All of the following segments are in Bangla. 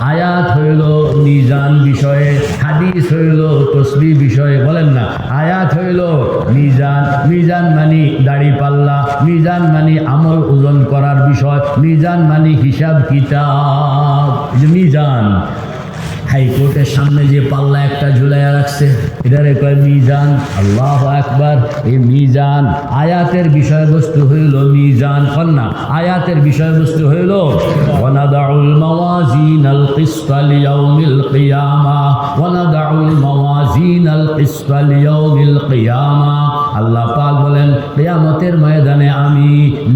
আয়াত হইল মিজান বিষয়ে, হাদিস হইল তসবি বিষয়ে, বলেন না। আয়াত হইল মিজান মিজান মানি দাড়ি পাল্লা, মিজান মানি আমল ওজন করার বিষয়, মিজান মানি হিসাব কিতাব। মিজান, হাইকোর্টের সামনে যে পাল্লা একটা ঝুলাইয়া রাখছে, এটারে কয় মিজান, আল্লাহ একবার এই মিজান, আয়াতের বিষয়বস্তু হইল মিজান। কন্যা আয়াতের বিষয়বস্তু হইল, ওয়ানাদাউল মাওয়াজিন আল কিসতা লিয়াউমিল কিয়ামা, ওয়ানাদাউল মাওয়াজিন আল কিসতা লিয়াউমিল কিয়ামা। আল্লাহ পাক বলেন, কিয়ামতের ময়দানে আমি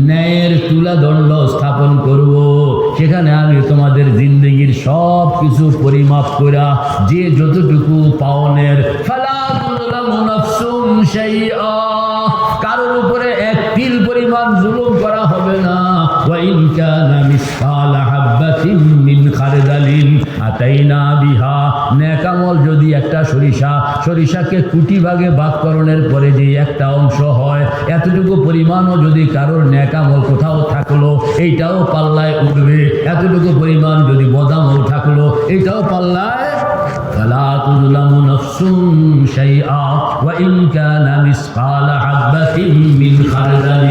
ন্যায়ের তুলাদণ্ড স্থাপন করব। সেখানে আমি তোমাদের জিন্দগির সব কিছু পরিমাপ করা যে যতটুকু পাওনের, ফালা তুযলামু নাফসুন শাইআ কানা মিসকালা হাববাতিন মিন খারদালিন আতাইনা বিহা নেকামল যদি একটা সরিষা সরিষাকে কুটি ভাগে ভাগকরণের পরে যে একটা অংশ হয় এতটুকু পরিমাণও যদি কারোর নেকামল কোথাও থাকলো এইটাও পাল্লায় উঠবে এতটুকু পরিমাণ যদি বদামল থাকলো এইটাও পাল্লায় فلا تظلم نفس شيئا وإن كان مثقال حبة من خردل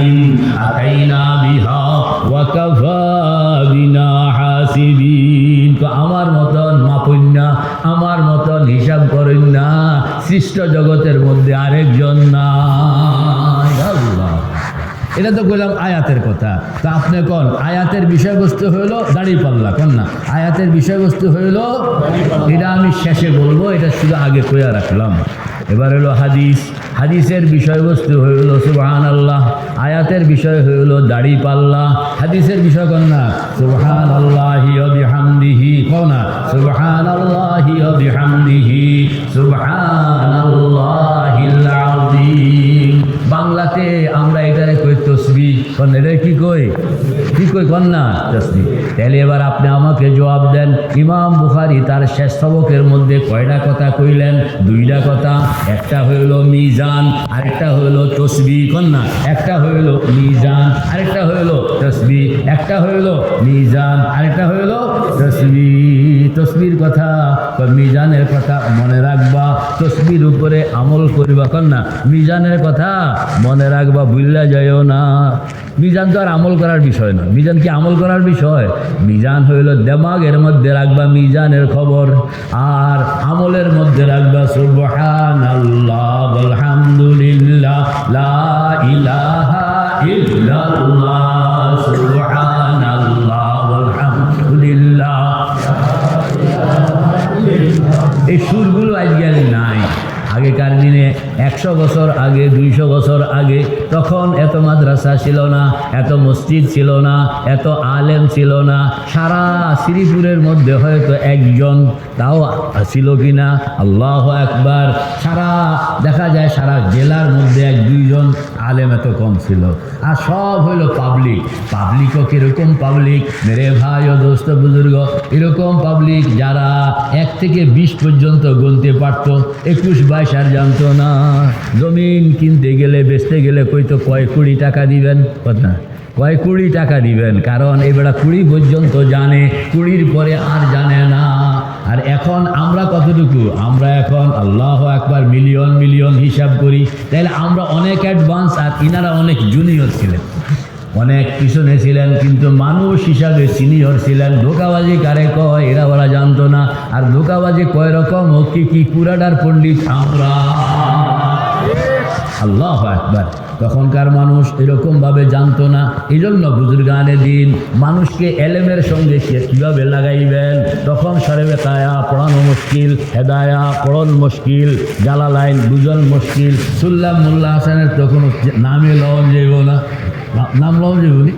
أتينا আমার মতন হিসাব করেন না। সৃষ্ট জগতের মধ্যে আরেকজন আল্লাহ। এটা তো কইলাম আয়াতের কথা। তা আপনি কোন? আয়াতের বিষয়বস্তু হইল দাড়ি পাল্লা, কোন না? আয়াতের বিষয়বস্তু হইল, এটা আমি শেষে বলব, এটা শুধু আগে কইয়া রাখলাম। এবার হলো হাদিস। হাদিসের বিষয়বস্তু হইল সুবহান আল্লাহ আয়াতের বিষয় হইল দাড়ি পাল্লা। হাদিসের বিষয় কোন না? সুবহান আল্লাহি বিহামদিহি কোন না সুবহান আল্লাহি বিহামদিহি সুবহান কোন এটা কি কই? কি কই কন না? তসবি তাহলে এবার আপনি আমাকে জবাব দেন, ইমাম বুখারি তার শেষ সবকের মধ্যে কয়টা কথা কইলেন? দুইটা কথা, একটা হইল মিজান, আরেকটা হইল তসবি কন না? একটা হইল মিজান, আরেকটা হইল তসবি, একটা হইল মিজান, আরেকটা হইল তসবি। তসবির কথা বা মিজানের কথা মনে রাখবা। তসবির উপরে আমল করিবা না মিজানের কথা মনে রাখবা ভুললা যাইও না। মিজান তো আর আমল করার বিষয় না মিজান কি আমল করার বিষয়? মিজান হইল দেমাগের মধ্যে রাখবা মিজানের খবর। আর আমলের মধ্যে রাখবা সুবহান আল্লাহ আলহামদুলিল্লাহ লা ইলাহা ইল্লাল্লাহ নাই আগেকার দিনে একশো বছর আগে, দুইশো বছর আগে তখন এত মাদ্রাসা ছিল না, এত মসজিদ ছিল না, এত আলেম ছিল না। সারা শ্রীপুরের মধ্যে হয়তো একজন তাও ছিল কিনা, আল্লাহ একবার সারা, দেখা যায় সারা জেলার মধ্যে এক, দুইজন আলেম এত কম ছিল। আর সব হইল পাবলিক পাবলিকও কীরকম পাবলিক মেরে ভাই ও দোস্ত বুজুর্গ, এরকম পাবলিক যারা এক থেকে বিশ পর্যন্ত গুনতে পারতো, একুশ, বাইশ জানতো না জমিন কিনতে গেলে, বেচতে গেলে কই তো কয় কুড়ি টাকা দিবেন? কথা। কয় কুড়ি টাকা দিবেন? কারণ এবারে কুড়ি পর্যন্ত জানে, কুড়ির পরে আর জানে না। আর এখন আমরা কতটুকু? আমরা এখন আল্লাহ একবার মিলিয়ন মিলিয়ন হিসাব করি। তাহলে আমরা অনেক অ্যাডভান্স আর ইনারা অনেক জুনিয়র ছিলেন। অনেক পিছনে ছিলেন, কিন্তু মানুষ হিসাবে সিনিয়র ছিলেন। ধোকাবাজি কারে কয়, এরা ওরা জানতো না। আর ধোকাবাজি কয় রকম, ও কি কি পুরাডার পণ্ডিত আমরা? আল্লাহ একবার তখনকার মানুষ এরকমভাবে জানতো না। এই জন্য বুজুর্গানে দিন, মানুষকে এলেমের সঙ্গে কে- কীভাবে লাগাইবেন? তখন সরেবে তায়া পড়ানো মুশকিল, হেদায়া, পড়ন মুশকিল, জালালাইন দুজন মুশকিল সুল্লাম মোল্লা হাসানের তখন নামে লওয়া যাইব না। না- নাম লওয়া যাইব নি